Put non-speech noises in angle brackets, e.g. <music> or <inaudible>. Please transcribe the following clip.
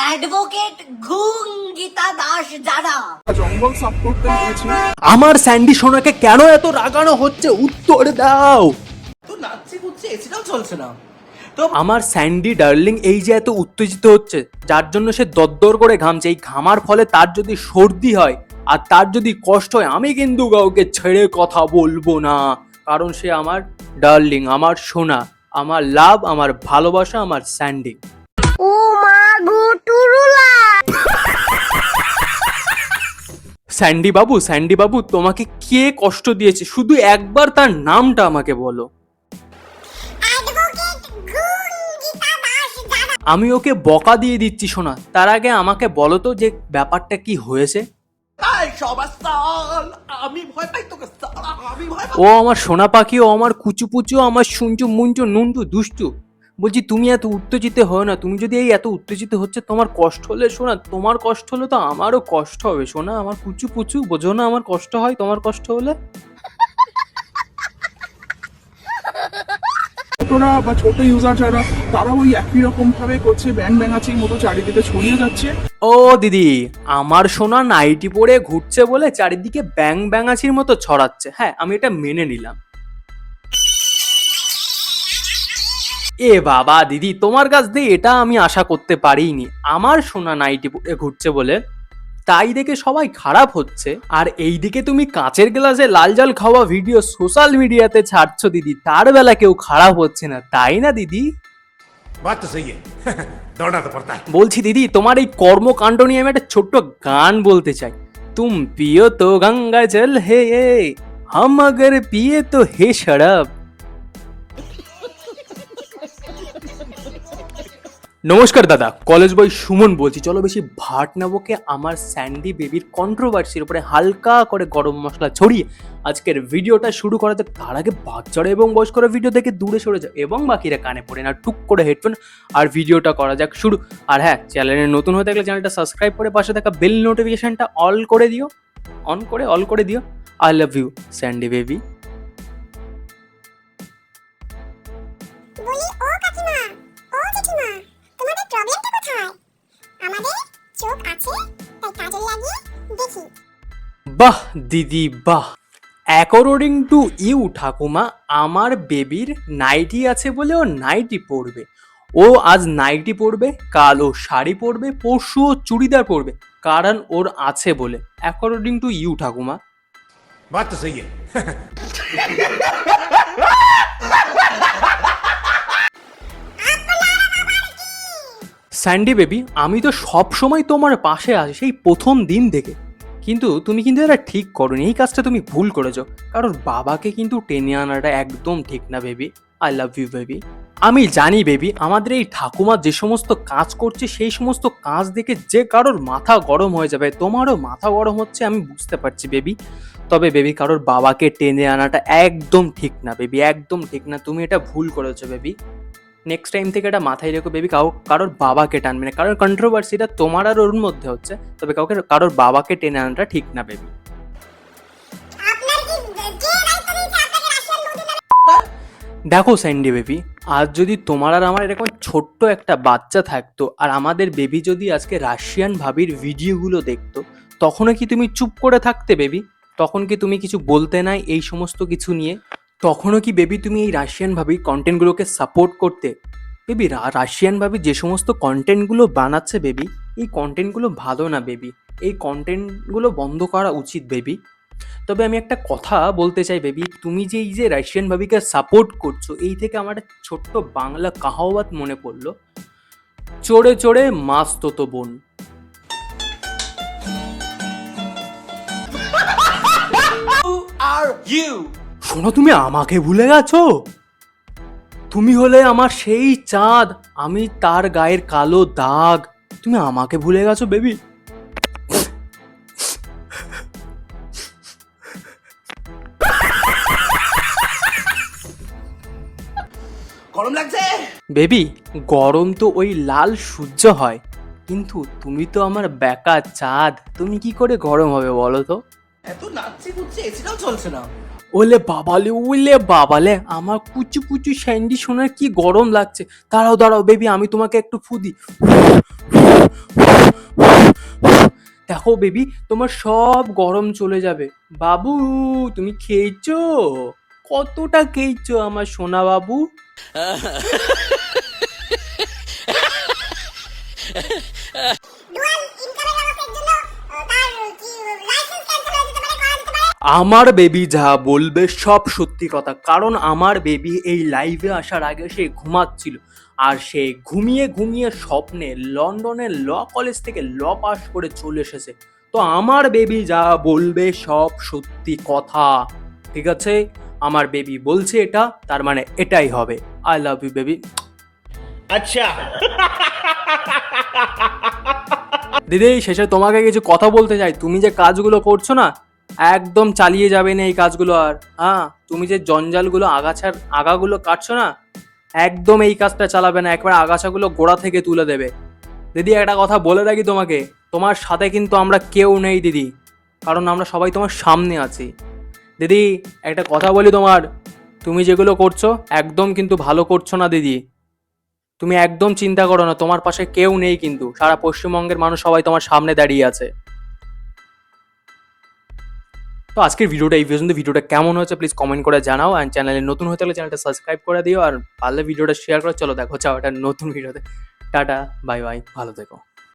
Advocate ঘুং Gita Das জানা জঙ্গল সাফ করতে গিয়েছি আমার স্যান্ডি সোনাকে কেন এত রাগানো হচ্ছে? উত্তর দাও। তো নাচছে কুচ্ছে এসিটাও চলছে না। তো আমার স্যান্ডি ডার্লিং এই যে এত উত্তেজিত হচ্ছে যার জন্য সে দরদর করে ঘামছে। এই ঘামার ফলে তার যদি সর্দি হয় আর তার যদি কষ্ট হয় আমি কিন্তু কাউকে ছেড়ে কথা বলব না। কারণ সে আমার ডার্লিং আমার সোনা আমার লাভ আমার ভালোবাসা আমার স্যান্ডি। স্যান্ডি বাবু স্যান্ডি বাবু তোমাকে কে কষ্ট দিয়েছে? শুধু একবার তার নামটা আমাকে বলো। আমি ওকে বকা দিয়ে দিচ্ছি শোনা। তার আগে আমাকে বলো তো যে ব্যাপারটা কি হয়েছে। তাই সবার সাল আমি ভয় পাই তোকে সালা, আমি ভয় পাই। ও আমার সোনা পাখি ও আমার কুচু পুচু আমার শুনচু মুঞ্চু নুনটু দুষ্টু। বলছি তুমি এত উত্তেজিত হও না। তুমি যদি এই এত উত্তেজিত হচ্ছে তোমার কষ্ট হলে শোনা তোমার কষ্ট হলে তো আমারও কষ্ট হবে। শোনা আমার কুচু পুচু বোঝো না আমার কষ্ট হয় তোমার কষ্ট হলে? ছোটরা বা ছোট ইউজার যারা তারা ওই একই রকম ভাবে করছে ব্যাং ব্যাঙাচির মতো চারিদিকে ছড়িয়ে যাচ্ছে। ও দিদি আমার সোনা নাইটি পরে ঘুরছে বলে চারিদিকে ব্যাং ব্যাঙাচির মতো ছড়াচ্ছে। হ্যাঁ আমি এটা মেনে নিলাম। এ বাবা দিদি তোমার কাছ দিয়ে এটা আমি আশা করতে পারিনি আমার সোনা নাইটি পরে ঘুরছে বলে তাই দেখে সবাই খারাপ হচ্ছে আর এই দিকে তুমি কাঁচের গ্লাসে লাল জল খাওয়া ভিডিও সোশ্যাল মিডিয়াতে ছাড়ছো দিদি তার বেলা কেউ খারাপ হচ্ছে না তাই না দিদি बात तो सही है दौड़ना तो पड़ता है বলছি দিদি তোমার এই কর্মকাণ্ড নিয়ে আমি একটা ছোট্ট গান বলতে চাই তুম পিও তো গঙ্গা জল হে হাম अगर পিয়ে তো হে শরাব নমস্কার দাদা কলেজ বয় সুমন বলছি। চলো বেশি ভাট নেবোকে আমার স্যান্ডি বেবির কন্ট্রোভার্সির উপরে হালকা করে গরম মশলা ছড়িয়ে আজকের ভিডিওটা শুরু করা যাক। তার আগে বাচ্চারা এবং বয়স্করা ভিডিও থেকে দূরে সরে যাও এবং বাকিরা কানে পড়ে না, টুক করে হেডফোন আর ভিডিওটা করা যাক শুরু। আর হ্যাঁ চ্যানেলে নতুন হয়ে থাকলে চ্যানেলটা সাবস্ক্রাইব করে পাশে থাকা বেল নোটিফিকেশনটা অল করে দিও। অন করে অল করে দিও। I love you Sandy baby বলি, ও কাকিমা, ও জেঠিমা। বাহ দিদি বাহ। অ্যাকর্ডিং টু ইউ ঠাকুমা। আমার বেবির নাইটি আছে বলে ও নাইটি পরবে। ও আজ নাইটি পরবে কাল ও শাড়ি পরবে পরশু ও চুড়িদার পরবে কারণ ওর আছে বলে। অ্যাকর্ডিং টু ইউ ঠাকুমা। বাত তো সেই <laughs> স্যান্ডি বেবি, আমি তো সব সময় তোমার পাশে আছি সেই প্রথম দিন থেকে। কিন্তু তুমি কিন্তু এটা ঠিক করোনি, এই কাজটা তুমি ভুল করেছ। কারণ বাবাকে কিন্তু টেনে আনাটা একদম ঠিক না, baby. I love you baby. আমি জানি, বেবি, আমাদের এই ঠাকুমা যে সমস্ত কাজ করছে, সেই সমস্ত কাজ দেখে যে কারোর মাথা গরম হয়ে যাবে, তোমারও মাথা গরম হচ্ছে, আমি বুঝতে পারছি, বেবি। তবে, বেবি, কারোর বাবাকে টেনে আনাটা একদম ঠিক না, বেবি, একদম ঠিক না, তুমি এটা ভুল করেছ, বেবি। নেক্সট টাইম থেকে এটা মাথায় রেখো বেবি কাউ কারোর বাবাকে টানবে না। কারণ কন্ট্রোভার্সিটা তোমার আর ওর মধ্যে হচ্ছে, তবে কাউকে, কারোর বাবাকে টেনে আনাটা ঠিক না বেবি দেখো স্যান্ডি বেবি আজ যদি তোমার আর আমার এরকম ছোট্ট একটা বাচ্চা থাকতো, আর আমাদের বেবি যদি আজকে রাশিয়ান ভাবির ভিডিওগুলো দেখতো, তখনও কি তুমি চুপ করে থাকতে বেবি তখন কি তুমি কিছু বলতে নাই এই সমস্ত কিছু নিয়ে? তখনও কি বেবি তুমি এই রাশিয়ান ভাবির কন্টেন্টগুলোকে সাপোর্ট করতে? বেবি রাশিয়ান ভাবি যে সমস্ত কন্টেন্টগুলো বানাচ্ছে বেবি, এই কন্টেন্টগুলো ভালো না বেবি। এই কন্টেন্টগুলো বন্ধ করা উচিত বেবি। তবে আমি একটা কথা বলতে চাই বেবি, তুমি যে এই যে রাশিয়ান ভাবিকে সাপোর্ট করছ, এই থেকে আমার ছোট্ট বাংলা কাহাওয়াত মনে পড়ল। চড়ে চড়ে মাছ তো বোন। আর ইউ শোনো তুমি আমাকে ভুলে গেছো? তুমি হলে আমার সেই চাঁদ আমি তার গায়ের কালো দাগ। তুমি আমাকে ভুলে গেছো বেবি? গরম লাগছে? বেবি গরম তো ওই লাল সূর্য হয় কিন্তু তুমি তো আমার বেকা চাঁদ। তুমি কি করে গরম হবে বলো তো? এত নাচছে কুচ্ছে এসিটাও চলছে না। ওলে বাবালে ওলে বাবালে, আমার কুচু কুচু স্যান্ডি শোনার কি গরম লাগছে। দাঁড়াও দাঁড়াও, বেবি, আমি তোমাকে একটু ফুদি দেখো বেবি, তোমার সব গরম চলে যাবে। বাবু, তুমি খেয়েছো? কতটা খেয়েছো আমার সোনা বাবু? <laughs> আমার বেবি যা বলবে সব সত্যি কথা। কারণ আমার বেবি এই লাইভে আসার আগে সে ঘুমাচ্ছিল। আর সে ঘুমিয়ে ঘুমিয়ে স্বপ্নে লন্ডনের ল কলেজ থেকে ল পাস করে চলে এসেছে। তো আমার বেবি যা বলবে সব সত্যি কথা। ঠিক আছে? আমার বেবি বলছে এটা তার মানে এটাই হবে। আই লাভ ইউ বেবি আচ্ছা। দিদি শেষে তোমাকে কিছু কথা বলতে চাই। তুমি যে কাজগুলো করছ না একদম চালিয়ে যাবে না এই কাজগুলো আর। হ্যাঁ তুমি যে জঞ্জালগুলো আগাছার আগাগুলো কাটছো না, একদম এই কাজটা চালাবে না, একবার আগাছাগুলো গোড়া থেকে তুলে দেবে। দিদি, একটা কথা বলে রাখি তোমাকে, তোমার সাথে কিন্তু আমরা কেউ নেই দিদি, কারণ আমরা সবাই তোমার সামনে আছি। দিদি, একটা কথা বলি তোমার, তুমি যেগুলো করছ, একদম কিন্তু ভালো করছ না দিদি। তুমি একদম চিন্তা করো না, তোমার পাশে কেউ নেই কিন্তু, সারা পশ্চিমবঙ্গের মানুষ সবাই তোমার সামনে দাঁড়িয়ে আছে। তো আজকের ভিডিওটা এই পর্যন্ত। ভিডিওটা কেমন হয়েছে প্লিজ কমেন্ট করে জানাও। অ্যান্ড চ্যানেলে নতুন হয়ে থাকলে চ্যানেলটা সাবস্ক্রাইব করে দিও। আর পারলে ভিডিওটা শেয়ার করে। চলো, দেখো চাও একটা নতুন ভিডিওতে। টাটা বাই বাই ভালো থেকো।